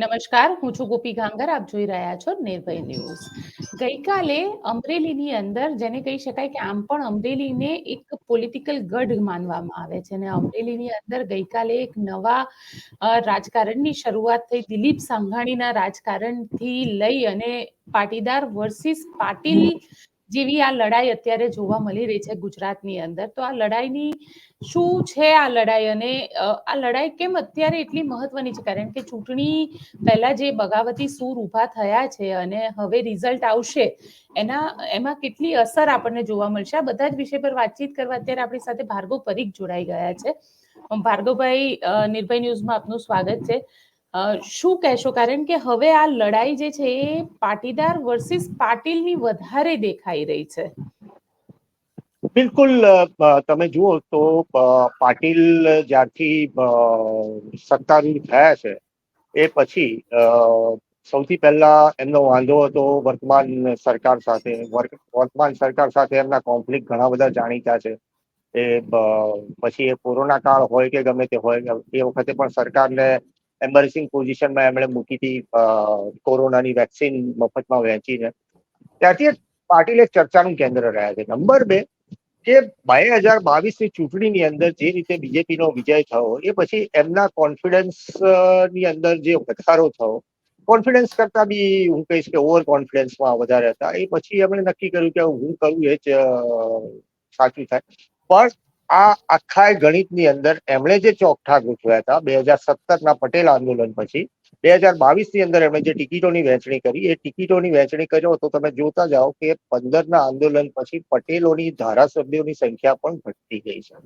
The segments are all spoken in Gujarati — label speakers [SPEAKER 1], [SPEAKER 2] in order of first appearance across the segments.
[SPEAKER 1] નમસ્કાર, હું છું ગોપી ગાંગર આપ જોઈ રહ્યા છો નિર્ભય ન્યૂઝ. ગઈકાલે અમરેલીની અંદર, જેને કહી શકાય કે આમ પણ અમરેલીને એક પોલિટિકલ ગઢ માનવામાં આવે છે. અને અમરેલીની અંદર ગઈકાલે એક નવા રાજકારણની શરૂઆત થઈ. દિલીપ સાંઘાણીના રાજકારણથી લઈ અને પાટીદાર વર્સિસ પાટીલ જેવી આ લડાઈ અત્યારે જોવા મળી રહી છે ગુજરાતની અંદર, તો આ લડાઈની શું છે આ લડાઈ અને આ લડાઈ કેમ અત્યારે એટલી મહત્વની છે? કારણ કે ચૂંટણી પહેલા જે બગાવતી સૂર ઊભા થયા છે અને હવે રિઝલ્ટ આવશે, એના, એમાં કેટલી અસર આપણને જોવા મળશે? આ બધા જ વિષય પર વાતચીત કરવા અત્યારે આપણી સાથે ભાર્ગવ પરીખ જોડાઈ ગયા છે. ભાર્ગવભાઈ નિર્ભય ન્યૂઝમાં આપનું સ્વાગત છે. શું કહેશો? કારણ કે હવે આ લડાઈ જે છે એ પાટીદાર વર્સિસ પાટીલની વધારે દેખાઈ રહી છે.
[SPEAKER 2] બિલકુલ તમે જુઓ તો પાટીલ જ્યારથી સત્તારૂઢ થયા છે, એ પછી સૌથી પહેલા એમનો વાંધો હતો વર્તમાન સરકાર સાથે વર્તમાન સરકાર સાથે એમના કોન્ફ્લિક્ટ ઘણા બધા જાણીતા છે. એ પછી એ કોરોના કાળ હોય કે ગમે તે હોય, એ વખતે પણ સરકારને એમ્બેરેસિંગ પોઝિશનમાં એમણે મૂકી હતી કોરોનાની વેક્સિન મફતમાં વહેંચીને ત્યાંથી પાટીલ એક ચર્ચાનું કેન્દ્ર રહ્યા છે. નંબર બે, કે બે હજાર બાવીસની ચૂંટણીની અંદર જે રીતે બીજેપીનો વિજય થયો, એ પછી એમના કોન્ફિડન્સની અંદર જે વધારો થયો કોન્ફિડન્સ કરતા બી હું કહીશ કે ઓવર કોન્ફિડન્સમાં વધારે હતા. એ પછી એમણે નક્કી કર્યું કે હું કરું એ જ સાચું થાય. પણ આ આખા ગણિતની અંદર એમણે જે ચોકઠા ગોઠવ્યા હતા બે હજાર સત્તરના પટેલ આંદોલન પછી બે હજાર બાવીસની અંદર એમણે જે ટિકિટોની વહેંચણી કરી એ ટિકિટોની વહેંચણી કર્યો તો તમે જોતા જાઓ કે પંદરના આંદોલન પછી પટેલોની ધારાસભ્યોની સંખ્યા પણ ઘટતી ગઈ છે.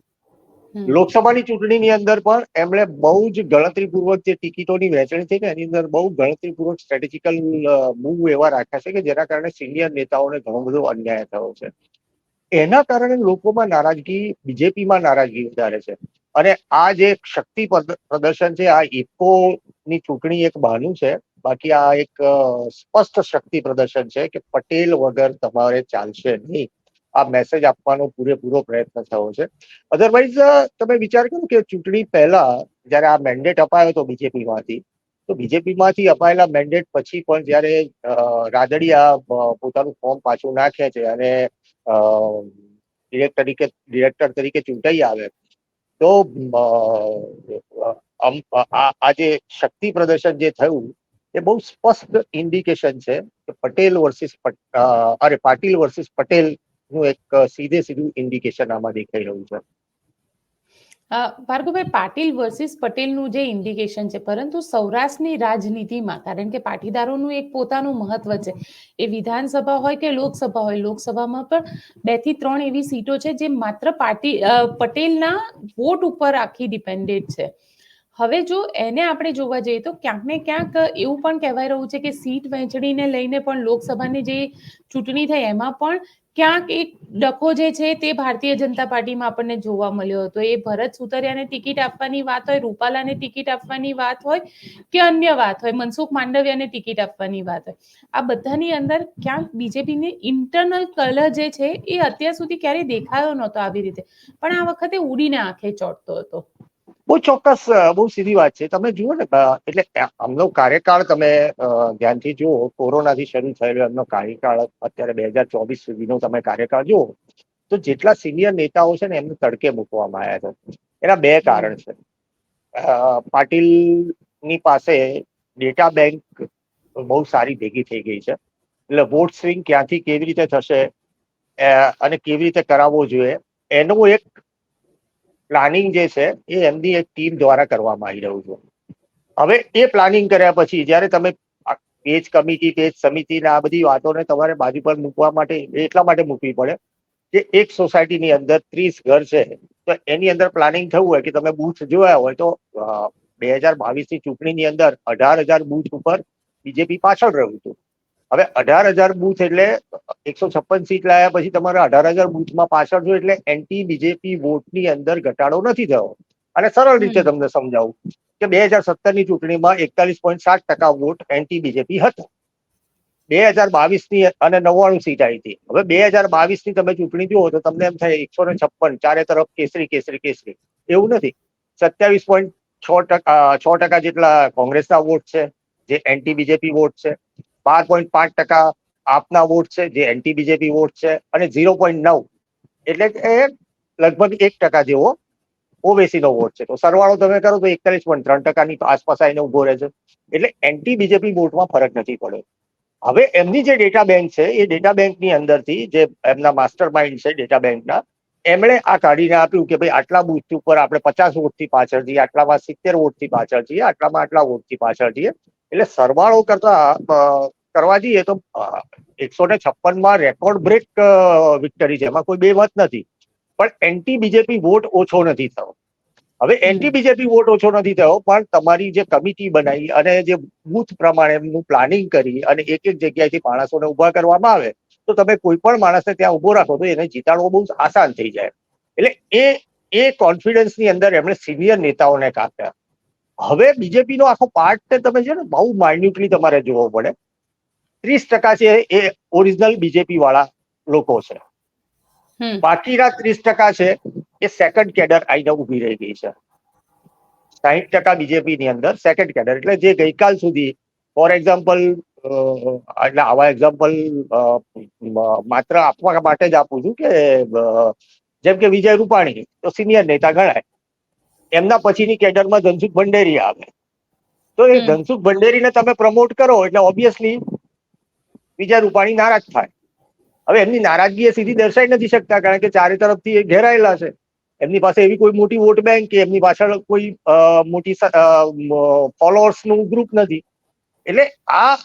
[SPEAKER 2] લોકસભાની ચૂંટણીની અંદર પણ એમણે બહુ જ ગણતરીપૂર્વક જે ટિકિટોની વહેંચણી થઈ એની અંદર બહુ ગણતરીપૂર્વક સ્ટ્રેટેજિકલ મૂવ એવા રાખ્યા છે કે જેના કારણે સિનિયર નેતાઓને ઘણો બધો અન્યાય થયો છે. એના કારણે લોકોમાં નારાજગી, બીજેપીમાં નારાજગી વધારે છે. અને આ જે શક્તિ પ્રદર્શન છે, આ ઇકો ની ચૂંટણી એક બહાનું છે. બાકી આ એક સ્પષ્ટ શક્તિ પ્રદર્શન છે કે પટેલ વગર તમારે ચાલશે નહીં. આ મેસેજ આપવાનો પૂરેપૂરો પ્રયત્ન થયો છે. અધરવાઇઝ તમે વિચાર કરો કે ચૂંટણી પહેલા જયારે આ મેન્ડેટ અપાયો હતો બીજેપીમાંથી, તો બીજેપીમાંથી અપાયેલા મેન્ડેટ પછી પણ જયારે રાદડિયા પોતાનું ફોર્મ પાછું નાખે છે અને ડિરેક્ટર તરીકે ડિરેક્ટર તરીકે ચૂંટાઈ આવે. તો આ જે શક્તિ પ્રદર્શન જે થયું, એ બહુ સ્પષ્ટ ઇન્ડિકેશન છે કે પટેલ વર્સિસ અરે, પાટીલ વર્સિસ પટેલનું એક સીધે સીધું ઇન્ડિકેશન આમાં દેખાઈ રહ્યું છે.
[SPEAKER 1] ભાર્ગવભાઈ, પાટીલ વર્સિસ પટેલનું જે ઇન્ડિકેશન છે, પરંતુ સૌરાષ્ટ્રની રાજનીતિમાં, કારણ કે પાટીદારોનું એક પોતાનું મહત્વ છે. એ વિધાનસભા હોય કે લોકસભા હોય, લોકસભામાં પણ બેથી ત્રણ એવી સીટો છે જે માત્ર પાટી પટેલના વોટ ઉપર આખી ડિપેન્ડેડ છે. હવે જો એને આપણે જોવા જઈએ તો ક્યાંક ને ક્યાંક એવું પણ કહેવાય રહ્યું છે કે સીટ વહેંચણીને લઈને પણ લોકસભાની જે ચૂંટણી થઈ, એમાં પણ ક્યાંક એક ડખો જે છે તે ભારતીય જનતા પાર્ટીમાં આપણને જોવા મળ્યો હતો. એ ભરત સુતરિયાને ટિકિટ આપવાની વાત હોય, રૂપાલાને ટિકિટ આપવાની વાત હોય કે અન્ય વાત હોય, મનસુખ માંડવિયાને ટિકિટ આપવાની વાત હોય. આ બધાની અંદર ક્યાંક બીજેપીને ઇન્ટરનલ કલર જે છે એ અત્યાર સુધી ક્યારેય દેખાયો નહોતો આવી રીતે. પણ આ વખતે ઉડીને આંખે ચોટતો હતો.
[SPEAKER 2] બહુ ચોક્કસ બહુ સીધી વાત છે. તમે જુઓ ને એટલે આમનો કાર્યકાળ તમે ધ્યાનથી જુઓ, કોરોનાથી શરૂ થયેલો એમનો કાર્યકાળ અત્યારે બે હજાર ચોવીસ સુધીનો તમે કાર્યકાળ જુઓ, તો જેટલા સિનિયર નેતાઓ છે ને, એમને તડકે મૂકવામાં આવ્યા છે. એના બે કારણ છે. પાટીલની પાસે ડેટા બેંક બહુ સારી ભેગી થઈ ગઈ છે. એટલે વોટ સ્વિંગ ક્યાંથી કેવી રીતે થશે અને કેવી રીતે કરાવવો જોઈએ, એનો એક પ્લાનિંગ જે છે, એ એમની એક ટીમ દ્વારા કરવામાં આવી રહ્યું છે. હવે એ પ્લાનિંગ કર્યા પછી જ્યારે તમે પેજ કમિટી પેજ સમિતિ આ બધી વાતોને તમારે બાજુ પર મૂકવા માટે, એટલા માટે મૂકવી પડે કે એક સોસાયટીની અંદર ત્રીસ ઘર છે, તો એની અંદર પ્લાનિંગ થયું હોય કે તમે બૂથ જોયા હોય તો બે હજાર બાવીસની ચૂંટણીની અંદર અઢાર હજાર બૂથ ઉપર બીજેપી પાછળ રહ્યું હતું. હવે અઢાર હજાર બૂથ એટલે એકસો છપ્પન સીટ લાયા પછી તમારે અઢાર હજાર બુથમાં પાછળ છો એટલે એન્ટી બીજેપી વોટની અંદર ઘટાડો નથી થયો. અને સરળ રીતે તમને સમજાવું કે બે હજાર સત્તરની ચૂંટણીમાં એકતાલીસ પોઈન્ટ સાત ટકા વોટ એન્ટી બીજેપી હતો. બે હજાર બાવીસની અને નવ્વાણું સીટ આવી હતી. હવે બે હજાર બાવીસની તમે ચૂંટણી જુઓ તો તમને એમ થાય એકસો ને છપ્પન ચારે તરફ કેસરી કેસરી કેસરી. એવું નથી. સત્યાવીસ પોઈન્ટ છ ટકા છ ટકા જેટલા કોંગ્રેસના વોટ છે જે એન્ટી બીજેપી વોટ છે. બાર પોઈન્ટ પાંચ ટકા આપના વોટ છે, જે એન્ટી બીજેપી વોટ છે, અને ઝીરો પોઈન્ટ નવ એટલે કે લગભગ એક ટકા જેવો ઓવેસીનો વોટ છે. તો સરવાળો તમે કરો તો એકતાલીસ પોઈન્ટ ત્રણ ટકાની આસપાસ આવીને ઊભો રહે છે એટલે એન્ટી બીજેપી વોટમાં ફરક નથી પડ્યો. હવે એમની જે ડેટા બેંક છે, એ ડેટા બેંકની અંદરથી જે એમના માસ્ટર માઇન્ડ છે ડેટા બેંકના એમણે આ કાઢીને આપ્યું કે ભાઈ આટલા બુથ ઉપર આપણે પચાસ વોટથી પાછળ છીએ આટલામાં સિત્તેર વોટથી પાછળ છીએ આટલામાં આટલા વોટથી પાછળ છીએ એટલે સરવાળો કરતા કરવા જઈએ તો એકસો ને છપ્પનમાં રેકોર્ડ બ્રેક વિક્ટરી છે. એમાં કોઈ બે મત નથી. પણ એન્ટી બીજેપી વોટ ઓછો નથી થયો. હવે એન્ટી બીજેપી વોટ ઓછો નથી થયો પણ તમારી જે કમિટી બનાવી અને જે બુથ પ્રમાણે એમનું પ્લાનિંગ કરી અને એક એક જગ્યાએથી માણસોને ઊભા કરવામાં આવે તો તમે કોઈ પણ માણસને ત્યાં ઊભો રાખો તો એને જીતાડવો બહુ આસાન થઈ જાય. એટલે એ એ કોન્ફિડન્સની અંદર એમણે સિનિયર નેતાઓને કાપ્યા. હવે બીજેપી નો આખો પાર્ટ તમે છે ને બહુ માઇન્યુટલી તમારે જોવો પડે. ત્રીસ ટકા છે એ ઓરિજિનલ બીજેપી વાળા લોકો છે. બાકીના ત્રીસ ટકા છે એ સેકન્ડ કેડર આઈને ઊભી રહી ગઈ છે. સાહીઠ ટકા બીજેપી ની અંદર સેકન્ડ કેડર એટલે જે ગઈકાલ સુધી ફોર એક્ઝામ્પલ એટલે આવા એક્ઝામ્પલ માત્ર આપવા માટે જ આપું છું કે જેમ કે વિજય રૂપાણી તો સિનિયર નેતા ગણાય. એમના પછીની કેડરમાં ધનસુખ ભંડેરી આવે. તો એ ધનસુખ ભંડેરીને તમે પ્રમોટ કરો એટલે ઓબ્વિયસલી બીજા રૂપાણી નારાજ થાય. હવે એમની નારાજગી એ સીધી દર્શાઈ નથી શકતા કારણ કે ચારે તરફથી એ ઘેરાયેલા છે. એમની પાસે એવી કોઈ મોટી વોટ બેંક કે એમની પાછળ કોઈ મોટી ફોલોઅર્સનું ગ્રુપ નથી. એટલે આ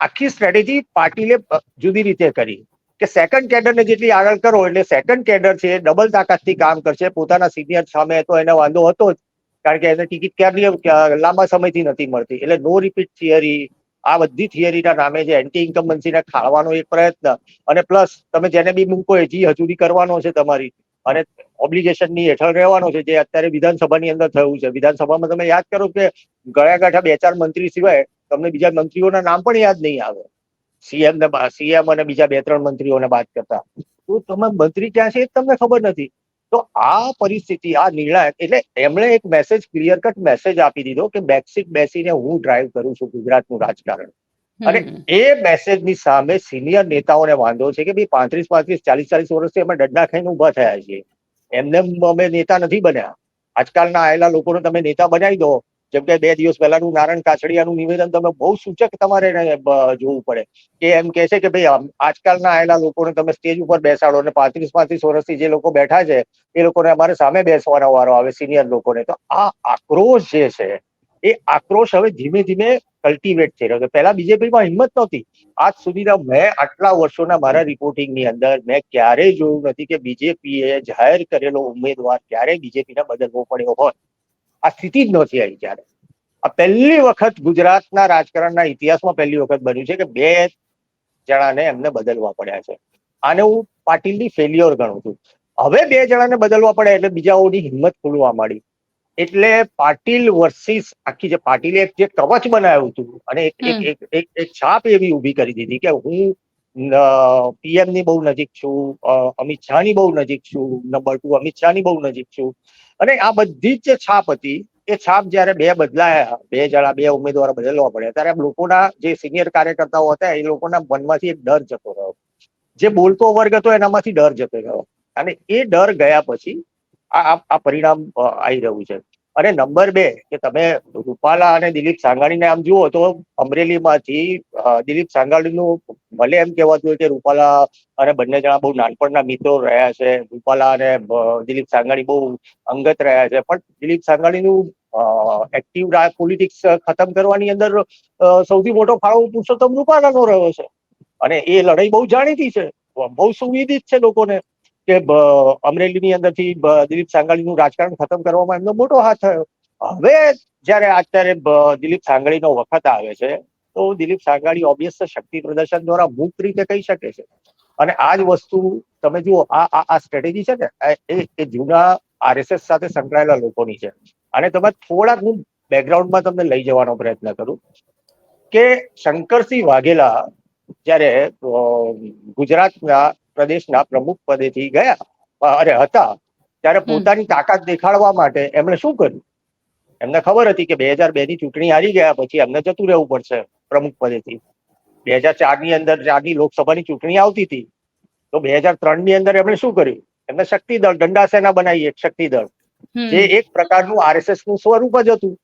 [SPEAKER 2] આખી સ્ટ્રેટેજી પાટીલે જુદી રીતે કરી. કે સેકન્ડ કેડરને જેટલી આગળ કરો એટલે સેકન્ડ કેડર છે ડબલ તાકાતથી કામ કરશે. પોતાના સિનિયર સામે તો એને વાંધો હતો જ. કારણ કે એને ટિકિટ ક્યારની ક્યાં, લાંબા સમયથી નથી મળતી. એટલે નો રિપીટ થિયરી આ બધી થિયરીના નામે જે એન્ટી ઇન્કમ્બન્સીને ખાળવાનો એક પ્રયત્ન. અને પ્લસ તમે જેને બી મૂકો એ જી હજુરી કરવાનો છે તમારી. અને ઓબ્લિગેશનની હેઠળ રહેવાનો છે, જે અત્યારે વિધાનસભાની અંદર થયું છે. વિધાનસભામાં તમે યાદ કરો કે ગળ્યા ગાંઠા બે ચાર મંત્રી સિવાય તમને બીજા મંત્રીઓના નામ પણ યાદ નહીં આવે. સીએમ ને સીએમ અને બીજા બે ત્રણ મંત્રીઓને બાદ કરતા. તો તમે મંત્રી ક્યાં છે એ તમને ખબર નથી. તો આ પરિસ્થિતિ આ નિર્ણય એટલે એમણે એક મેસેજ ક્લિયર કટ મેસેજ આપી દીધો કે બેકસીટ બેસીને હું ડ્રાઈવ કરું છું ગુજરાતનું રાજકારણ. અને
[SPEAKER 1] એ
[SPEAKER 2] એ મેસેજની સામે સિનિયર નેતાઓને વાંધો છે કે ભાઈ પાંત્રીસ પાંત્રીસ ચાલીસ ચાલીસ વર્ષથી અમે દંડા ખાઈને ઊભા થયા છીએ. એમને અમે નેતા નથી બન્યા. આજકાલના આયેલા લોકોને તમે નેતા બનાવી દો. જેમ કે બે દિવસ પહેલાનું નારણ કાછડિયાનું નિવેદન તમે બહુ સૂચક તમારે જોવું પડે. કે એમ કે છે કે ભાઈ આજકાલના આયેલા લોકોને તમે સ્ટેજ ઉપર બેસાડો અને પાંત્રીસ પાંત્રીસ વર્ષથી જે લોકો બેઠા છે, એ લોકોને અમારે સામે બેસવાનો વારો આવે, સિનિયર લોકોને. તો આ આક્રોશ જે છે, એ આક્રોશ હવે ધીમે ધીમે કલ્ટિવેટ થઈ રહ્યો છે. પહેલા બીજેપીમાં હિંમત નહોતી. આજ સુધીના મેં આટલા વર્ષોના મારા રિપોર્ટિંગની અંદર મેં ક્યારેય જોયું નથી કે બીજેપીએ જાહેર કરેલો ઉમેદવાર ક્યારેય બીજેપીને બદલવો પડ્યો હોય આ સ્થિતિ જ નહોતી આવી ત્યારે. આ પહેલી વખત ગુજરાતના રાજકારણના ઇતિહાસમાં પહેલી વખત બન્યું છે કે બે જણાને એમને બદલવા પડ્યા છે. આને હું પાટીલની ફેલ્યોર ગણું છું. હવે બે જણાને બદલવા પડ્યા એટલે બીજાઓની હિંમત ખુલવા માંડી. એટલે પાટીલ વર્સિસ આખી જે પાટીલે એક જે કવચ બનાવ્યું હતું અને એક એક એક એક એક છાપ એવી ઊભી કરી દીધી કે હું પીએમની બહુ નજીક છું અમિત શાહની બહુ નજીક છું નંબર ટુ અમિત શાહની બહુ નજીક છું. અને આ બધી જ જે છાપ હતી, એ છાપ જ્યારે બે બદલાયા, બે જણા, બે ઉમેદવારો બદલવા પડ્યા, ત્યારે લોકોના જે સિનિયર કાર્યકર્તાઓ હતા, એ લોકોના મનમાંથી એક ડર જતો રહ્યો. જે બોલતો વર્ગ હતો, એનામાંથી ડર જતો રહ્યો. અને એ ડર ગયા પછી આ પરિણામ આવી રહ્યું છે. અને નંબર બે, કે તમે રૂપાલા અને દિલીપ સાંગાણીને આમ જુઓ તો અમરેલીમાંથી દિલીપ સાંગાણીનું ભલે એમ કહેવાતું હોય કે રૂપાલા અને બંને જણા બહુ નાનપણના મિત્રો રહ્યા છે, રૂપાલા અને દિલીપ સાંગાણી બહુ અંગત રહ્યા છે, પણ દિલીપ સાંગાણીનું એક્ટિવ પોલિટિક્સ ખતમ કરવાની અંદર સૌથી મોટો ફાળો પુરુષોત્તમ રૂપાલાનો રહ્યો છે. અને એ લડાઈ બહુ જાણીતી છે, બહુ સુવિધિત છે લોકોને. કે અમરેલીની અંદરથી દિલીપ સાંગાણીનું રાજકારણ ખતમ કરવામાં એમનો મોટો હાથ થયો. હવે જ્યારે અત્યારે દિલીપ સાંગાણીનો વખત આવે છે, તો દિલીપ સાંગાણી ઓબ્વિયસ શક્તિ પ્રદર્શન દ્વારા મુક્ત રીતે કહી શકે છે. અને આ જ વસ્તુ તમે જુઓ, આ આ સ્ટ્રેટેજી છે ને, એ એ જૂના આરએસએસ સાથે સંકળાયેલા લોકોની છે. અને તમે થોડાક હું બેકગ્રાઉન્ડમાં તમને લઈ જવાનો પ્રયત્ન કરું કે શંકરસિંહ વાઘેલા જ્યારે ગુજરાતના પ્રદેશના પ્રમુખ પદેથી ગયા અરે હતા. ત્યારે પોતાની તાકાત દેખાડવા માટે એમણે શું કર્યું? એમને ખબર હતી કે બે હજાર બે ની ચૂંટણી હારી ગયા પછી એમને જતું રહેવું પડશે પ્રમુખ પદેથી. બે હજાર ચારની અંદર ચારની લોકસભાની ચૂંટણી આવતી હતી. તો બે હજાર ત્રણની અંદર એમણે શું કર્યું? એમને શક્તિ દળ દંડા સેના બનાવી એક શક્તિ દળ. જે એક પ્રકારનું આરએસએસનું સ્વરૂપ જ હતું.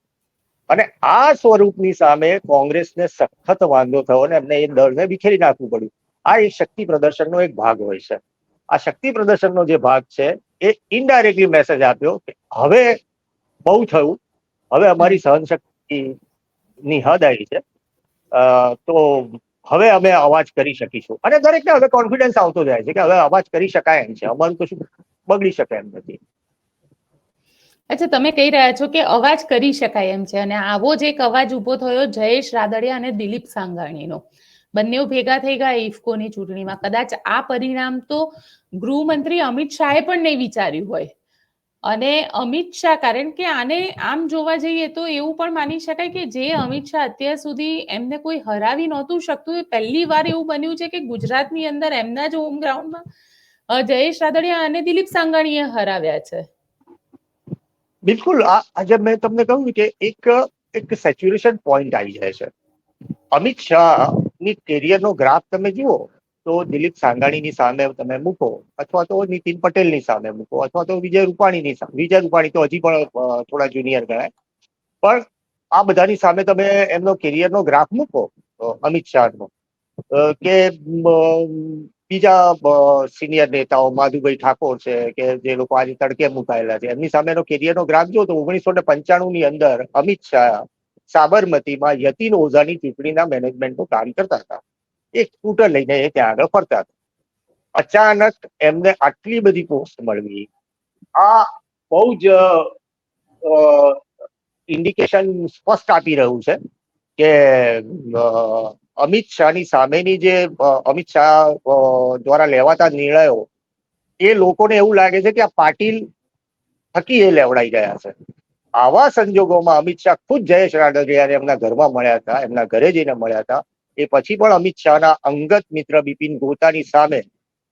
[SPEAKER 2] અને આ સ્વરૂપની સામે કોંગ્રેસને સખત વાંધો થયો અને એમને એ દળને વિખેરી નાખવું પડ્યું. આ એક શક્તિ પ્રદર્શનનો એક ભાગ હોય છે. આ શક્તિ પ્રદર્શનનો જે ભાગ છે, એ ઇનડાયરેક્ટલી મેસેજ આપ્યો કે હવે બહુ થયું, હવે અમારી સહનશક્તિ ની હદ આવી છે તો હવે અમે અવાજ કરી શકીશું. અને દરેકને હવે કોન્ફિડન્સ આવતો જાય છે કે હવે અવાજ કરી શકાય એમ છે. અમારું કશું બગડી શકે એમ નથી.
[SPEAKER 1] અચ્છા, તમે કહી રહ્યા છો કે અવાજ કરી શકાય એમ છે. અને આવો જ એક અવાજ ઊભો થયો જયેશ રાદડિયા અને દિલીપ સાંગાણીનો. બંને ભેગા થઈ ગયા ઇફકોની ચૂંટણીમાં. કદાચ આ પરિણામ તો ગૃહમંત્રી અમિત શાહે પણ નહીં વિચાર્યું હોય. અને અમિત શાહ, કારણ કે આને આમ જોવા જઈએ તો એવું પણ માની શકાય કે જે અમિત શાહ અત્યાર સુધી એમને કોઈ હરાવી નહોતું શકતું, એ પહેલી વાર એવું બન્યું છે કે ગુજરાતની અંદર એમના જ હોમ ગ્રાઉન્ડમાં જયેશ રાદડિયા અને દિલીપ સાંગાણીએ હરાવ્યા છે.
[SPEAKER 2] બિલકુલ આજે મેં તમને કહ્યું કે એક એક સેચ્યુરેશન પોઈન્ટ આવી જાય છે. અમિત શાહની કેરિયરનો ગ્રાફ તમે જુઓ, તો દિલીપ સાંગાણીની સામે તમે મૂકો, અથવા તો નીતિન પટેલની સામે મૂકો, અથવા તો વિજય રૂપાણીની સામે, વિજય રૂપાણી તો હજી પણ થોડા જુનિયર ગણાય. પણ આ બધાની સામે તમે એમનો કેરિયરનો ગ્રાફ મૂકો અમિત શાહનો નો કે બીજા સિનિયર નેતાઓ, માધુભાઈ ઠાકોર છે, કે જે લોકો આજે તડકે મુકાયેલા છે, એમની સામેનો કેરિયરનો ગ્રાફ જો તો ઓગણીસો ને પંચાણું ની અંદર અમિત શાહ સાબરમતીમાં યતીન ઓઝાની ચૂંટણીના મેનેજમેન્ટનું કામ કરતા હતા. એક સ્કૂટર લઈને એ ત્યાં આગળ ફરતા હતા. અચાનક એમને આટલી બધી પોસ્ટ મળવી. આ બહુ જ ઇન્ડિકેશન સ્પષ્ટ આપી રહ્યું છે કે અમિત શાહની સામેની જે અમિત શાહ દ્વારા લેવાતા નિર્ણયો, એ લોકોને એવું લાગે છે કે આ પાટીલ થકી એ લેવડાઈ ગયા છે. આવા સંજોગોમાં અમિત શાહ ખુદ જયેશ રાદડિયાને એમના ઘરમાં મળ્યા હતા, એમના ઘરે જઈને મળ્યા હતા, એ પછી પણ અમિત શાહના અંગત મિત્ર બિપિન ગોતાની સામે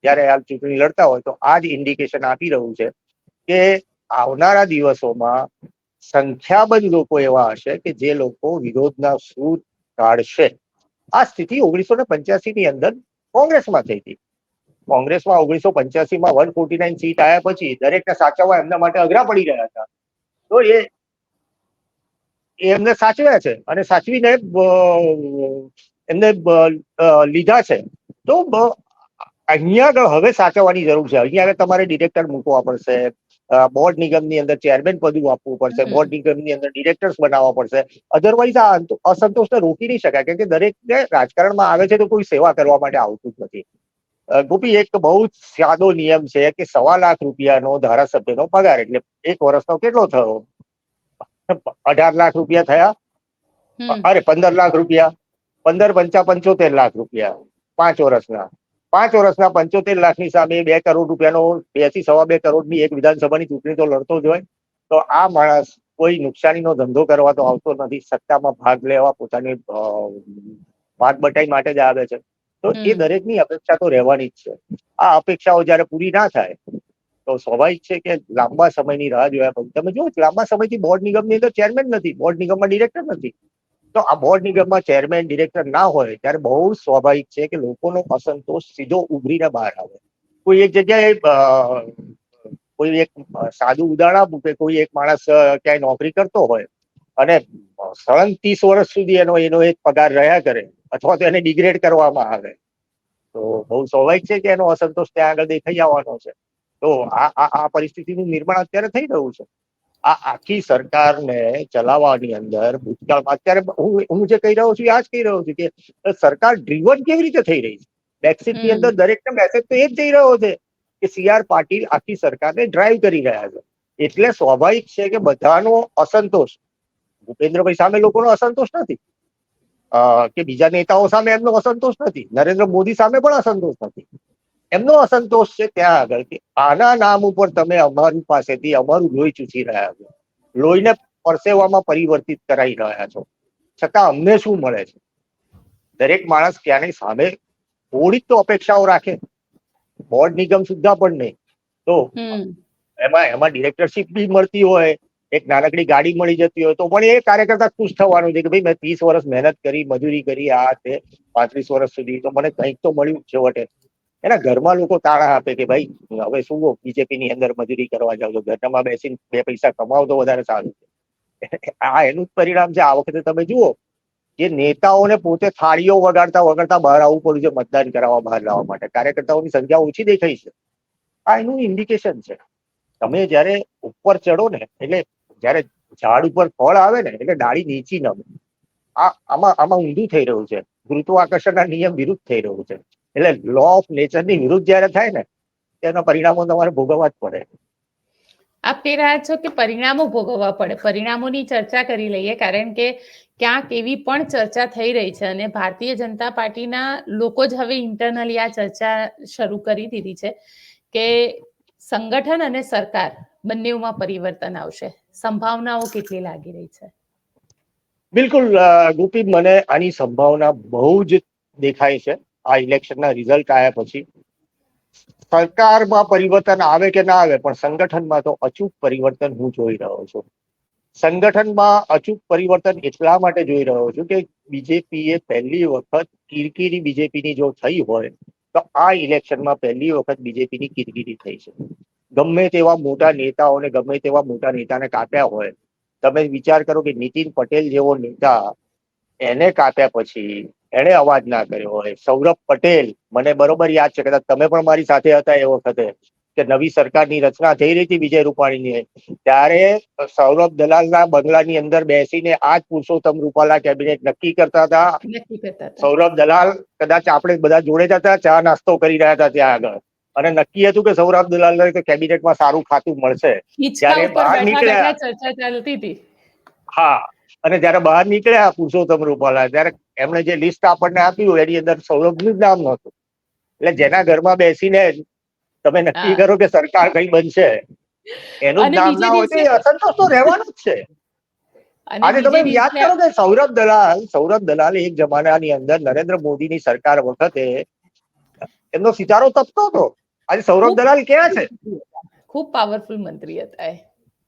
[SPEAKER 2] જ્યારે આ ચૂંટણી લડતા હોય તો આ જ ઇન્ડિકેશન આપી રહ્યું છે કે આવનારા દિવસોમાં સંખ્યાબંધ લોકો એવા હશે કે જે લોકો વિરોધના સૂર કાઢશે. આ સ્થિતિ ઓગણીસો ને પંચ્યાસી ની અંદર કોંગ્રેસમાં થઈ હતી. કોંગ્રેસમાં ઓગણીસો પંચ્યાસી માં વન ફોર્ટી નાઇન સીટ આવ્યા પછી દરેકને સાચવવા એમના માટે અઘરા પડી રહ્યા હતા. તો એ એમને સાચવ્યા છે અને સાચવીને એમને લીધા છે. તો અહીંયા આગળ હવે સાચવવાની જરૂર છે. અહીંયા આગળ તમારે ડિરેક્ટર મૂકવા પડશે. બોર્ડ નિગમની અંદર ચેરમેન પદું આપવું પડશે. બોર્ડ નિગમની અંદર ડિરેક્ટર્સ બનાવવા પડશે. અધરવાઇઝ આ અસંતોષને રોકી નહીં શકાય. કેમ કે દરેકને રાજકારણમાં આવે છે તો કોઈ સેવા કરવા માટે આવતું જ નથી. ગોપી એક બહુ જ સાદો નિયમ છે કે સવા લાખ રૂપિયાનો ધારાસભ્યનો પગાર એટલે એક વર્ષનો કેટલો થયો? અઢાર લાખ રૂપિયા થયા? અરે પંદર લાખ રૂપિયા. પંદર પંચા પંચોતેર લાખ રૂપિયા. પાંચ વર્ષના. પાંચ વર્ષના પંચોતેર લાખની સામે બે કરોડ રૂપિયાનો બેથી સવા બે કરોડની એક વિધાનસભાની ચૂંટણી તો લડતો જ હોય. તો આ માણસ કોઈ નુકસાનીનો ધંધો કરવા તો આવતો નથી. સત્તામાં ભાગ લેવા પોતાની વાત બટાઈ માટે જ આવે છે. તો એ દરેકની અપેક્ષા તો રહેવાની જ છે. આ અપેક્ષાઓ જયારે પૂરી ના થાય તો સ્વાભાવિક છે કે લાંબા સમયની રાહ જોયા પછી તમે જુઓ લાંબા સમયથી બોર્ડ નિગમની અંદર ચેરમેન નથી બોર્ડ નિગમમાં ડિરેક્ટર નથી. તો આ બોર્ડ નિગમમાં ચેરમેન ડિરેક્ટર ના હોય ત્યારે બહુ સ્વાભાવિક છે કે લોકોનો અસંતોષ સીધો ઉભરીને બહાર આવે. કોઈ એક જગ્યાએ કોઈ એક સાદું ઉદાહરણ આપું કે કોઈ એક માણસ ક્યાંય નોકરી કરતો હોય અને સળંગ ત્રીસ વર્ષ સુધી એનો એનો એક પગાર રહ્યા કરે અથવા તો એને ડિગ્રેડ કરવામાં આવે. તો બહુ સ્વાભાવિક છે કે એનો અસંતોષ ત્યાં આગળ દેખાઈ આવવાનો છે. તો આ આ પરિસ્થિતિનું નિર્માણ અત્યારે થઈ રહ્યું છે. આ આખી સરકારને ચલાવવાની અંદર ભૂતકાળમાં અત્યારે હું હું જે કહી રહ્યો છું આ જ કહી રહ્યો છું કે સરકાર ડ્રીવન કેવી રીતે થઈ રહી છે?
[SPEAKER 1] બેકસીટની.
[SPEAKER 2] અંદર દરેકને મેસેજ તો એ જ જઈ રહ્યો છે કે સી આર પાટીલ આખી સરકારને ડ્રાઈવ કરી રહ્યા છે. એટલે સ્વાભાવિક છે કે બધાનો અસંતોષ ભૂપેન્દ્રભાઈ સામે લોકોનો અસંતોષ નથી. કે બીજા નેતાઓ સામે એમનો અસંતોષ નથી. નરેન્દ્ર મોદી સામે પણ અસંતોષ નથી. એમનો અસંતોષ છે ત્યાં આગળ કે આના નામ ઉપર તમે અમારી પાસેથી અમારું લોહી ચૂસી રહ્યા છો. લોહીને પરસેવામાં પરિવર્તિત કરાવી રહ્યા છો. છતાં અમને શું મળે છે? દરેક માણસ ક્યાંની સામે થોડી તો અપેક્ષાઓ રાખે. બોર્ડ નિગમ સુદ્ધા પણ નહીં. તો એમાં એમાં ડિરેક્ટરશીપ બી મળતી હોય. એક નાનકડી ગાડી મળી જતી હોય તો પણ એ કાર્યકર્તા ખુશ થવાનું છે કે ભાઈ મેં ત્રીસ વર્ષ મહેનત કરી, મજૂરી કરી, આ તે પાંત્રીસ વર્ષ સુધી તો મને કંઈક તો મળ્યું છેવટે. એના ઘરમાં લોકો તાળા આપે કે ભાઈ હવે શું બીજેપી ની અંદર મજૂરી કરવા જાવ તો ઘરમાં બેસીને બે પૈસા કમાવ તો વધારે સારું છે. આ એનું જ પરિણામ છે. આ વખતે તમે જુઓ કે નેતાઓને પોતે થાળીઓ વગાડતા વગાડતા બહાર આવવું પડ્યું છે મતદાન કરાવવા, બહાર લાવવા માટે. કાર્યકર્તાઓની સંખ્યા ઓછી દેખાઈ છે. આ એનું ઇન્ડિકેશન છે. તમે જ્યારે ઉપર ચડો ને, એટલે જ્યારે ઝાડ ઉપર ફળ આવે ને એટલે ડાળી નીચી નમે આ આમાં આમાં ઊંધું થઈ રહ્યું છે. ગુરુત્વાકર્ષણના નિયમ વિરુદ્ધ થઈ રહ્યું છે. એટલે લો ઓફ નેચરની વિરુદ્ધ જ્યારે થાય ને, તેના પરિણામો તમારે ભોગવવા જ પડે.
[SPEAKER 1] આપ કહી રહ્યા છો કે પરિણામો ભોગવવા પડે. પરિણામોની ચર્ચા કરી લઈએ, કારણ કે ક્યાંક એવી પણ ચર્ચા થઈ રહી છે અને ભારતીય જનતા પાર્ટીના લોકો જ હવે ઇન્ટરનલી આ ચર્ચા શરૂ કરી દીધી છે કે સંગઠન અને સરકાર બંનેમાં પરિવર્તન આવશે. સંભાવનાઓ કેટલી લાગી રહી છે?
[SPEAKER 2] બિલકુલ ગોપી, મને આની સંભાવના બહુ જ દેખાય છે. આ ઇલેક્શનના રિઝલ્ટ આવ્યા પછી. સરકારમાં પરિવર્તન આવે કે ના આવે, પણ સંગઠનમાં તો અચૂક પરિવર્તન હું જોઈ રહ્યો છું. સંગઠનમાં અચૂક પરિવર્તન એટલા માટે જોઈ રહ્યો છું કે બીજેપીએ પહેલી વખત કિરકિરી બીજેપીની જો થઈ હોય, તો આ ઇલેક્શનમાં પહેલી વખત બીજેપીની કિરકિરી થઈ છે. ગમે તેવા મોટા નેતાઓને ગમે તેવા મોટા નેતાને કાપ્યા હોય તમે વિચાર કરો કે નીતિન પટેલ જેવો નેતા એને કાપ્યા પછી એને અવાજ ના કર્યો હોય. સૌરભ પટેલ મને બરોબર યાદ છે કદાચ તમે પણ મારી સાથે હતા એ વખતે કે નવી સરકારની રચના થઈ રહી હતી વિજય રૂપાણીની. ત્યારે સૌરભ દલાલના બંગલાની અંદર બેસીને આ જ પુરુષોત્તમ રૂપાલા કેબિનેટ નક્કી કરતા હતા. સૌરભ દલાલ કદાચ આપણે બધા જોડે જતા ચા નાસ્તો કરી રહ્યા હતા ત્યાં આગળ. અને નક્કી હતું કે સૌરભ દલાલ કેબિનેટમાં સારું ખાતું મળશે.
[SPEAKER 1] હિંચકા
[SPEAKER 2] બહાર નીકળ્યા-
[SPEAKER 1] ચર્ચા ચાલતી હતી.
[SPEAKER 2] હા અને જયારે બહાર નીકળ્યા પુરુષોત્તમ રૂપાલા ત્યારે એમણે જે લિસ્ટ આપણને આપ્યું એની અંદર સૌરભનું જ નામ નહોતું. એટલે જેના ઘરમાં બેસીને તમે નક્કી કરો કે સરકાર કઈ બનશે એનું નામ ના હોય તો અસંતોષ તો રહેવાનો જ છે.
[SPEAKER 1] અને
[SPEAKER 2] આજે તમે યાદ કરો કે સૌરભ દલાલ સૌરભ દલાલ એક જમાનાની અંદર નરેન્દ્ર મોદીની સરકાર વખતે એમનો સિતારો તપતો હતો. આજે સૌરભ દલાલ ક્યાં છે?
[SPEAKER 1] ખૂબ પાવરફુલ મંત્રી હતા એ.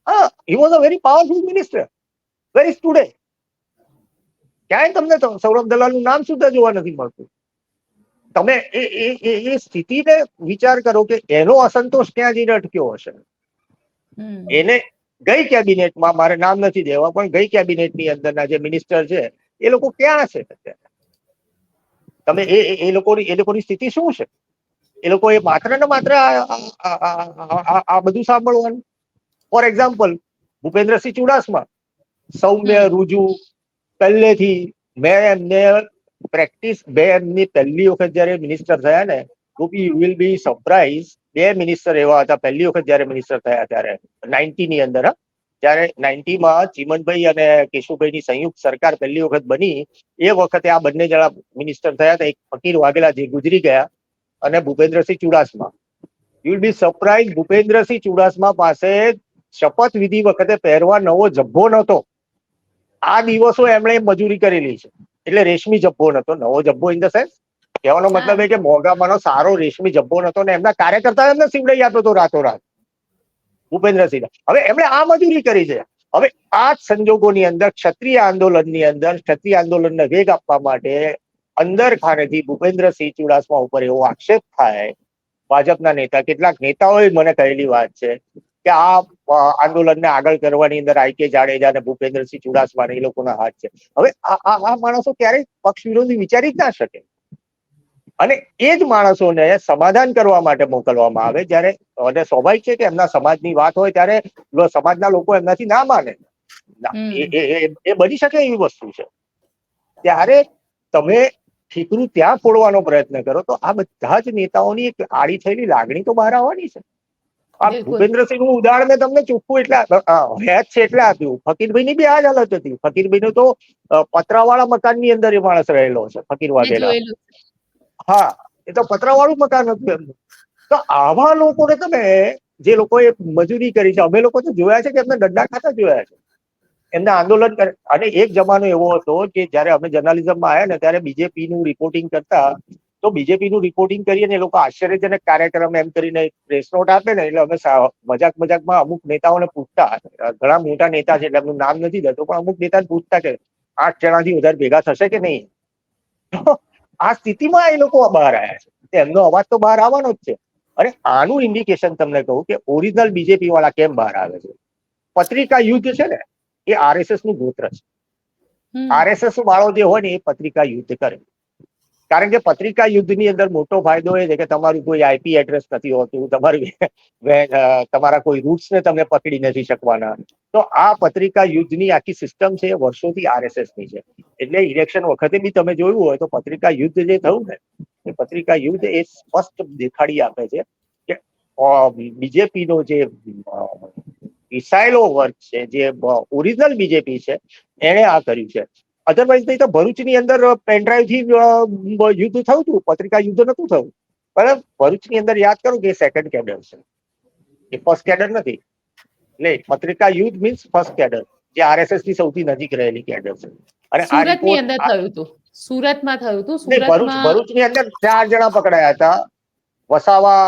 [SPEAKER 2] હા he was a very powerful minister very today ક્યાંય તમને તો સૌરભ દલાલનું નામ સુધા જોવા નથી મળતું? તમે એ એ એ એ સ્થિતિને વિચાર કરો કે એનો અસંતોષ ક્યાં જઈને અટક્યો હશે? એને ગઈ કેબિનેટમાં મારે નામ નથી દેવા પણ ગઈ કેબિનેટની અંદરના જે મિનિસ્ટર છે એ લોકો ક્યાં છે? અત્યારે તમે એ એ- એ લોકોની એ લોકોની સ્થિતિ શું છે? એ લોકો એ માત્ર ને માત્ર આ- બધું સાંભળવાનું. ફોર એક્ઝામ્પલ ભૂપેન્દ્રસિંહ ચુડાસમા સૌમ્ય રુજુ પહેલેથી મેં એમને પ્રેક્ટિસ બે એમની પહેલી વખત જયારે મિનિસ્ટર થયા ને ગોપી યુ વિલ બી સરપ્રાઇઝ બે મિનિસ્ટર એવા હતા પહેલી વખત જયારે મિનિસ્ટર થયા ત્યારે નાઇન્ટી ની અંદર હા. જ્યારે 90 માં ચીમનભાઈ અને કેશુભાઈની સંયુક્ત સરકાર પહેલી વખત બની એ વખતે આ બંને જણા મિનિસ્ટર થયા હતા. એક ફકીર વાઘેલા જે ગુજરી ગયા અને Bhupendrasinh Chudasama. You will be surprise Bhupendrasinh Chudasama પાસે શપથ વિધિ વખતે પહેરવા નવો જબ્બો નહોતો. આ દિવસો એમણે મજૂરી કરેલી છે. એટલે રેશમી જબ્બો નહોતો. નવો જબ્બો ઇન ધ સેન્સ કહેવાનો મતલબ એ કે મોગામાંનો સારો રેશમી જબ્બો નહોતો ને એમના કાર્યકર્તા એમને સીવડાઈ આપતો હતો રાતોરાત. ભૂપેન્દ્રસિંહ હવે એમણે આ મજૂરી કરી છે. હવે આ સંજોગોની અંદર ક્ષત્રિય આંદોલનની અંદર ક્ષત્રિય આંદોલનને વેગ આપવા માટે અંદર ખાનેથી ભૂપેન્દ્રસિંહ ચુડાસમા ઉપર એવો આક્ષેપ થાય ભાજપના નેતા કેટલાક નેતાઓએ મને કહેલી વાત છે કે આ આંદોલનને આગળ કરવાની અંદર આઈ કે જાડેજા અને ભૂપેન્દ્રસિંહ ચુડાસમા એ લોકોના હાથ છે. હવે આ માણસો ક્યારેય પક્ષ વિરોધી વિચારી જ ના શકે. અને એ જ માણસોને સમાધાન કરવા માટે મોકલવામાં આવે જ્યારે અને સ્વાભાવિક છે કે એમના સમાજની વાત હોય ત્યારે સમાજના લોકો એમનાથી ના માને. એ બની શકે એવી વસ્તુ છે. ત્યારે તમે ઠીકરું ત્યાં ફોડવાનો પ્રયત્ન કરો તો આ બધા જ નેતાઓની એક આડી થયેલી લાગણી તો બહાર આવવાની છે. આ. ભૂપેન્દ્રસિંહનું ઉદાહરણ મેં તમને ચોખ્ખું એટલે છે એટલે આપ્યું. ફકીરભાઈ ની બી આ જ હાલત હતી. ફકીરભાઈ નું તો પતરાવાળા મકાનની અંદર એ માણસ રહેલો છે ફકીર વાઘેલા. હા એ તો પતરાવાળું મકાન હતું એમનું. તો આવા લોકોને તમે જે લોકોએ મજૂરી કરી છે અમે લોકો તો જોયા છે કે એમને દંડા ખાતા જોયા છે. એમને આંદોલન કરે અને એક જમાનો એવો હતો કે જયારે અમે જર્નાલિઝમમાં આવ્યા ને ત્યારે બીજેપી નું રિપોર્ટિંગ કરતા, તો બીજેપી નું રિપોર્ટિંગ કરીએ ને એ લોકો આશ્ચર્યજનક કાર્યક્રમ એમ કરીને પ્રેસ નોટ આપે ને, એટલે અમે મજાક મજાકમાં અમુક નેતાઓને પૂછતા. ઘણા મોટા નેતા છે, એટલે એમનું નામ નથી લેતો પણ અમુક નેતાને પૂછતા કે આઠ જણાથી વધારે ભેગા થશે કે નહીં? આ સ્થિતિમાં એ લોકો બહાર આવ્યા છે. એમનો અવાજ તો બહાર આવવાનો જ છે. અને આનું ઇન્ડિકેશન તમને કહું કે ઓરિજિનલ બીજેપી વાળા કેમ બહાર આવે છે? પત્રિકા યુદ્ધ છે ને એ આરએસએસનું ગોત્ર છે. આરએસએસ વાળો જે હોય ને એ પત્રિકા યુદ્ધ કરે. કારણ કે પત્રિકા યુદ્ધની અંદર મોટો ફાયદો એ છે કે તમારું કોઈ આઈપી એડ્રેસ નથી હોતું તમારી તમારા કોઈ રૂટ્સ ને તમે પકડી નથી શકવાના. તો આ પત્રિકા યુદ્ધની આખી સિસ્ટમ છે એ વર્ષોથી આરએસએસની છે. એટલે ઇલેક્શન વખતે બી તમે જોયું હોય તો પત્રિકા યુદ્ધ જે થયું ને એ પત્રિકા યુદ્ધ એ સ્પષ્ટ દેખાડી આપે છે કે બીજેપી નો જે મિસાઇલો વર્ગ છે જે ઓરિજિનલ બીજેપી છે એણે આ કર્યું છે. અધરવાઇઝ નહીં તો ભરૂચની અંદર પેનડ્રાઈવથી યુદ્ધ થયું હતું પત્રિકા યુદ્ધ નતું થયું. પણ ભરૂચની અંદર યાદ કરું કે સેકન્ડ કેડર છે. એ ફર્સ્ટ કેડર નથી. એટલે પત્રિકા યુદ્ધ મીન્સ ફર્સ્ટ કેડર જે આરએસએસની સૌથી નજીક રહેલી કેડર છે. અને આ
[SPEAKER 1] સુરતની અંદર થયું હતું સુરતમાં થયું હતું
[SPEAKER 2] સુરતમાં ભરૂચ ભરૂચની અંદર ચાર જણા પકડાયા હતા. વસાવા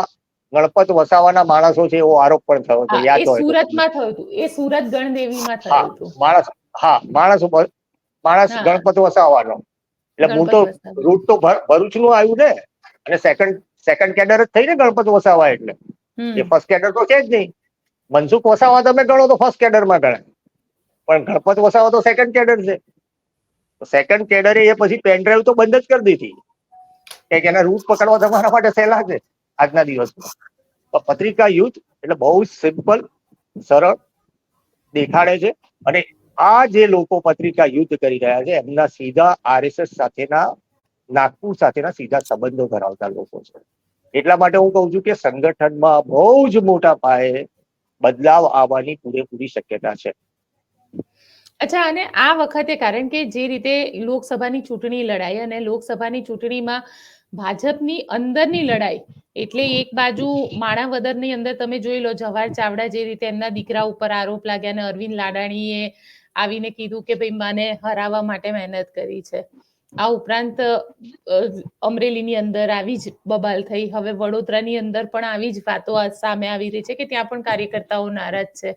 [SPEAKER 2] ગણપત વસાવાના માણસો છે એવો આરોપ પણ થયો હતો યાદ હોય
[SPEAKER 1] સુરતમાં થયું હતું. એ સુરત ગણદેવીમાં થયું હતું.
[SPEAKER 2] માણસ હા માણસ માણસ ગણપત વસાવાનો. એટલે હું તો રૂટ તો ભરૂચનું આવ્યું ને અને સેકન્ડ સેકન્ડ કેડર જ થઈ ને ગણપત વસાવા એટલે. એ ફર્સ્ટ કેડર તો છે જ નહીં. મનસુખ વસાવા તમે ગણો તો ફર્સ્ટ કેડરમાં ગણાય. પણ ગણપત વસાવા તો સેકન્ડ કેડર છે. સેકન્ડ કેડરે એ પછી પેનડ્રાઈવ તો બંધ જ કરી દીધી. કે એના રૂટ પકડવા તમારા માટે સહેલા છે. આજના દિવસમાં. પત્રિકા યુદ્ધ એટલે બહુ સિમ્પલ, સરળ, દેખાડે છે. અને આ જે લોકો પત્રિકા યુદ્ધ કરી રહ્યા છે, એમના સીધા આરએસએસ સાથેના, નાગપુર સાથેના સીધા સંબંધો ધરાવતા લોકો છે. એટલા માટે હું કહું છું કે સંગઠનમાં બહુ જ મોટા પાયે બદલાવ આવવાની પૂરેપૂરી શક્યતા છે.
[SPEAKER 1] અચ્છા, અને આ વખતે કારણ કે જે રીતે લોકસભાની ચૂંટણી લડાઈ અને લોકસભાની ચૂંટણીમાં ભાજપની અંદરની લડાઈ, એટલે એક બાજુ માણાવદરની અંદર તમે જોઈ લો જવાહર ચાવડા જે રીતે એમના દીકરા ઉપર આરોપ લાગ્યા અને અરવિંદ લાડાણીએ આવીને કીધું કે ભાઈ મને હરાવવા માટે મહેનત કરી છે. આ ઉપરાંત અમરેલીની અંદર આવી જ બબાલ થઈ. હવે વડોદરાની અંદર પણ આવી જ વાતો સામે આવી રહી છે કે ત્યાં પણ કાર્યકર્તાઓ નારાજ છે.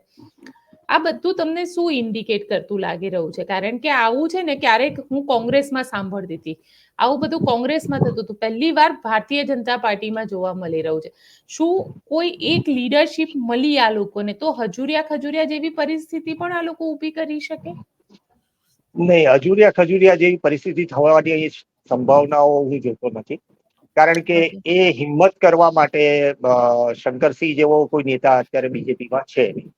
[SPEAKER 1] આ બધું તમને શું ઇન્ડિકેટ કરતું લાગી રહ્યું છે? કારણ કે આવું છે ને ક્યારેક હું કોંગ્રેસમાં સાંભળતી હતી. આવું બધું કોંગ્રેસમાં થતું હતું. પહેલી વાર ભારતીય જનતા પાર્ટીમાં જોવા મળી રહ્યું છે. શું કોઈ એક લીડરશિપ મળી આ લોકોને? તો હજુરિયા ખજુરિયા જેવી પરિસ્થિતિ પણ આ લોકો ઊભી કરી શકે?
[SPEAKER 2] નહીં હજુરિયા ખજુરિયા જેવી પરિસ્થિતિ થવાની સંભાવનાઓ હું જોતો નથી. કારણ કે એ હિંમત કરવા માટે શંકરસિંહ જેવો કોઈ નેતા અત્યારે બીજેપીમાં છે નહીં.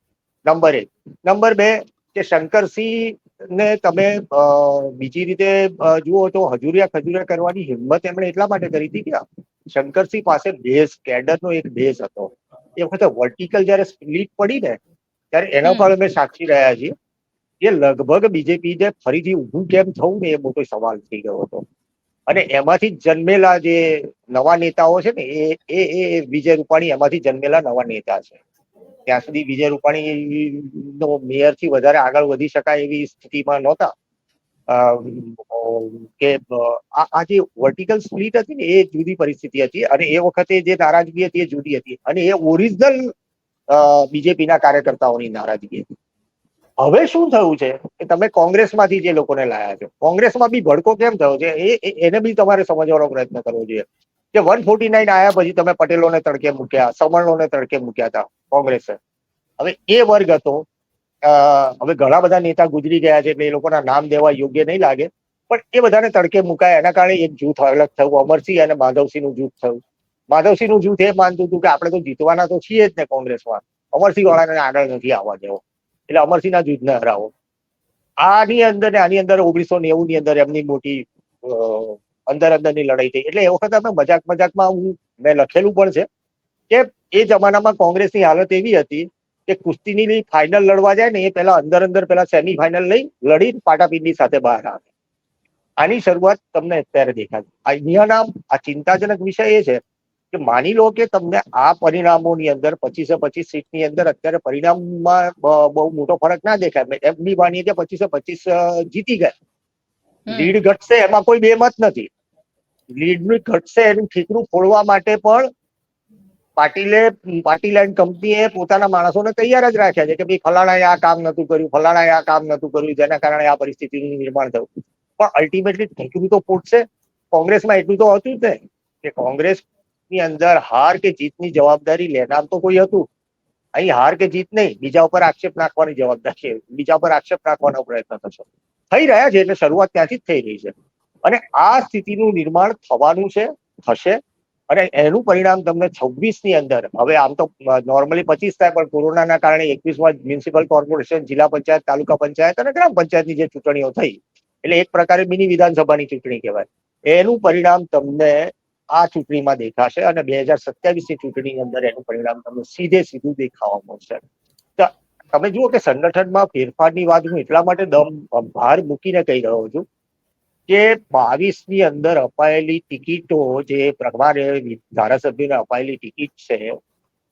[SPEAKER 2] નંબર એક. નંબર બે કે શંકરસિંહ ને તમે બીજી રીતે જુઓ તો હજુરિયા ખજુરિયા કરવાની હિંમત એમણે એટલા માટે કરી હતી કે શંકરસિંહ પાસે બેઝ કેડરનો એક બેઝ હતો. એ વખતે વર્ટિકલ જયારે સ્પ્લિટ પડી ને ત્યારે એના. પર અમે સાક્ષી રહ્યા છીએ એ લગભગ બીજેપી જે ફરીથી ઊભું કેમ થવું ને એ મોટો સવાલ થઈ ગયો હતો. અને એમાંથી જન્મેલા જે નવા નેતાઓ છે ને એ એ એ વિજય રૂપાણી એમાંથી જન્મેલા નવા નેતા છે. ત્યાં સુધી વિજય રૂપાણી નો મેયરથી વધારે આગળ વધી શકાય એવી સ્થિતિમાં નહોતા. કે આ જે વર્ટિકલ સ્પ્લિટ હતી ને, એ જુદી પરિસ્થિતિ હતી અને એ વખતે જે નારાજગી હતી, એ જુદી હતી અને એ ઓરિજિનલ બીજેપીના કાર્યકર્તાઓની નારાજગી હતી. હવે શું થયું છે કે તમે કોંગ્રેસમાંથી જે લોકોને લાયા છો, કોંગ્રેસમાં બી ભડકો કેમ થયો છે? એ- એને બી તમારે સમજવાનો પ્રયત્ન કરવો જોઈએ. કે વન ફોર્ટી નાઇન આવ્યા પછી તમે પટેલોને તડકે મૂક્યા સવર્ણોને તડકે મૂક્યા હતા. કોંગ્રેસે. હવે એ વર્ગ હતો હવે ઘણા બધા નેતા ગુજરી ગયા છે એટલે એ લોકોના નામ દેવા યોગ્ય નહીં લાગે, પણ એ બધાને તડકે મુકાય. એના કારણે એક જૂથ અલગ થયું, અમરસિંહ અને માધવસિંહનું જૂથ થયું. માધવસિંહનું જૂથ એ માનતું હતું કે આપણે તો જીતવાના તો છીએ જ ને કોંગ્રેસમાં. અમરસિંહ વાળાને આગળ નથી આવવા દેવો. એટલે અમરસિંહના જૂથને હરાવો. આની અંદર ને આની અંદર ઓગણીસો નેવું ની અંદર એમની મોટી અંદર અંદરની લડાઈ થઈ. એટલે એ વખત અમે મજાક મજાકમાં હું, મેં લખેલું પણ છે કે એ જમાનામાં કોંગ્રેસની હાલત એવી હતી કે કુસ્તીની ફાઇનલ લડવા જાય ને એ પહેલા અંદર અંદર પેલા સેમી ફાઇનલ લઈ લડી પાટાપીંડી સાથે બહાર આવે. આની શરૂઆત તમને અત્યારે દેખાય અહીંયાના આ ચિંતાજનક વિષય એ છે કે માની લો કે તમને આ પરિણામોની અંદર પચીસે પચીસ સીટની અંદર અત્યારે પરિણામમાં બહુ મોટો ફરક ના દેખાય. એમ બી માનીએ કે પચીસે પચીસ જીતી ગયા. લીડ ઘટશે એમાં કોઈ બે મત નથી. લીડનું ઘટશે એનું ઠીકરું ફોડવા માટે પણ પાટીલે પાટીલ એન્ડ કંપનીએ પોતાના માણસોને તૈયાર જ રાખ્યા છે કે ભાઈ ફલાણાએ આ કામ નતું કર્યું, ફલાણાએ આ કામ નતું કર્યું, જેના કારણે આ પરિસ્થિતિનું નિર્માણ થયું. પણ અલ્ટિમેટલી ઠીકરું તો ફૂટશે કોંગ્રેસમાં એટલું તો હતું જ ને, કે કોંગ્રેસની અંદર હાર કે જીતની જવાબદારી લેનાર તો કોઈ હતું. અહીં હાર કે જીત નહીં, બીજા ઉપર આક્ષેપ નાખવાની જવાબદારી બીજા ઉપર આક્ષેપ નાખવાનો પ્રયત્ન થશે થઈ રહ્યા છે, એટલે શરૂઆત ત્યાંથી જ થઈ રહી છે. અને આ સ્થિતિનું નિર્માણ થવાનું છે, થશે. અને એનું પરિણામ તમને છવ્વીસની અંદર, હવે આમ તો નોર્મલી પચીસ થાય, પણ કોરોનાના કારણે એકવીસમાં મ્યુનિસિપલ કોર્પોરેશન જિલ્લા પંચાયત, તાલુકા પંચાયત અને ગ્રામ પંચાયતની જે ચૂંટણીઓ થઈ, એટલે એક પ્રકારે મિની વિધાનસભાની ચૂંટણી કહેવાય. એનું પરિણામ તમને આ ચૂંટણીમાં દેખાશે અને બે હજાર સત્યાવીસની ચૂંટણીની અંદર એનું પરિણામ તમને સીધે સીધું દેખાવા મળશે. તમે જુઓ કે સંગઠનમાં ફેરફારની વાત હું એટલા માટે દમ ભાર મૂકીને કહી રહ્યો છું કે બાવીસની અંદર અપાયેલી ટિકિટો, જે પ્રભારે ધારાસભ્યોને અપાયેલી ટિકિટ છે,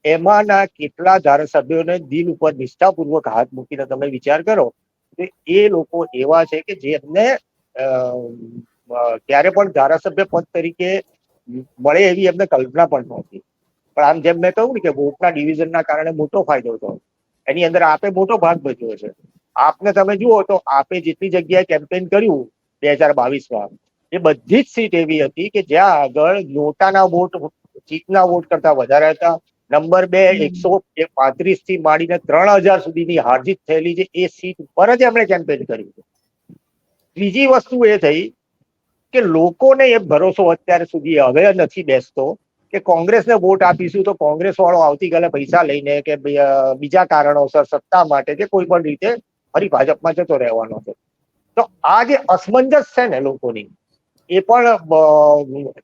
[SPEAKER 2] એમાંના કેટલા ધારાસભ્યોને દિલ ઉપર નિષ્ઠાપૂર્વક હાથ મૂકીને તમે વિચાર કરો, તો એ લોકો એવા છે કે જેમને ક્યારે પણ ધારાસભ્ય પદ તરીકે મળે એવી એમને કલ્પના પણ નહોતી. પણ આમ જેમ મેં કહ્યું ને કે વોટના ડિવિઝનના કારણે મોટો ફાયદો થયો. એની અંદર આપે મોટો ભાગ ભજવ્યો છે. આપને તમે જુઓ તો આપે જેટલી જગ્યાએ કેમ્પેન કર્યું બે હજાર બાવીસમાં. એ બધી જ સીટ એવી હતી કે જ્યાં આગળ નોટાના વોટ, ચીટના વોટ કરતા વધારે હતા. નંબર બે. એકસો પાંત્રીસથી માંડીને ત્રણ હજાર સુધીની હારજીત થયેલી છે. એ સીટ ઉપર જ એમણે કેમ્પેન કર્યું છે. વસ્તુ એ થઈ કે લોકોને એ ભરોસો અત્યારે સુધી હવે નથી બેસતો કે કોંગ્રેસને વોટ આપીશું તો કોંગ્રેસ વાળો આવતીકાલે પૈસા લઈને કે બીજા કારણોસર સત્તા માટે કે કોઈ પણ રીતે ફરી ભાજપમાં જતો રહેવાનો છે. તો આ જે અસમંજસ છે ને લોકોની. એ પણ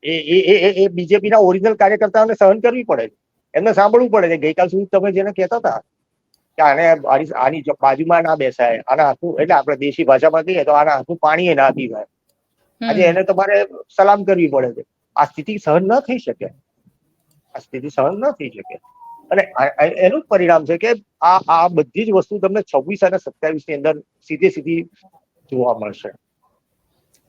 [SPEAKER 2] એ એ- એ- એ- એ બીજેપીના ઓરિજિનલ કાર્યકર્તાઓને સહન કરવી પડે છે. એમને સાંભળવું પડે છે. ગઈકાલ સુધી તમે જેને કહેતા હતા કે આને આની બાજુમાં ના બેસાય આના હાથું એટલે આપણે દેશી ભાષામાં કહીએ તો આના હાથું પાણી ના પીવાય. આજે એને તમારે સલામ કરવી પડે છે. આ સ્થિતિ સહન ન થઈ શકે. આ સ્થિતિ સહન ન થઈ શકે. અને એનું જ પરિણામ છે કે આ આ બધી જ વસ્તુ તમને છવ્વીસ અને સત્યાવીસની અંદર સીધે સીધી જોવા મળશે.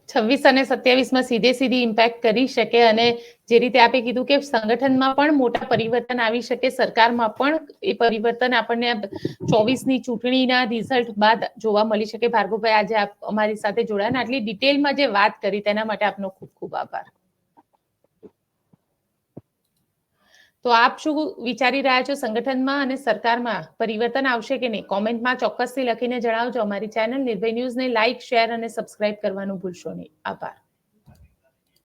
[SPEAKER 1] છવ્વીસ અને સત્યાવીસમાં સીધે સીધી ઇમ્પેક્ટ કરી શકે અને જે રીતે આપે કીધું કે સંગઠનમાં પણ મોટા પરિવર્તન આવી શકે, સરકારમાં પણ એ પરિવર્તન આપણને ચોવીસની ચૂંટણીના રિઝલ્ટ બાદ જોવા મળી શકે. ભાર્ગવભાઈ, આજે અમારી સાથે જોડાયા આટલી ડિટેલમાં જે વાત કરી, તેના માટે આપનો ખૂબ ખૂબ આભાર. તો આપ શું વિચારી રહ્યા છો સંગઠનમાં અને સરકારમાં પરિવર્તન આવશે કે નહીં? કોમેન્ટમાં ચોક્કસથી લખીને જણાવજો. અમારી ચેનલ નિર્ભય ન્યૂઝને લાઇક શેર અને સબસ્ક્રાઇબ કરવાનું ભૂલશો નહીં. આભાર.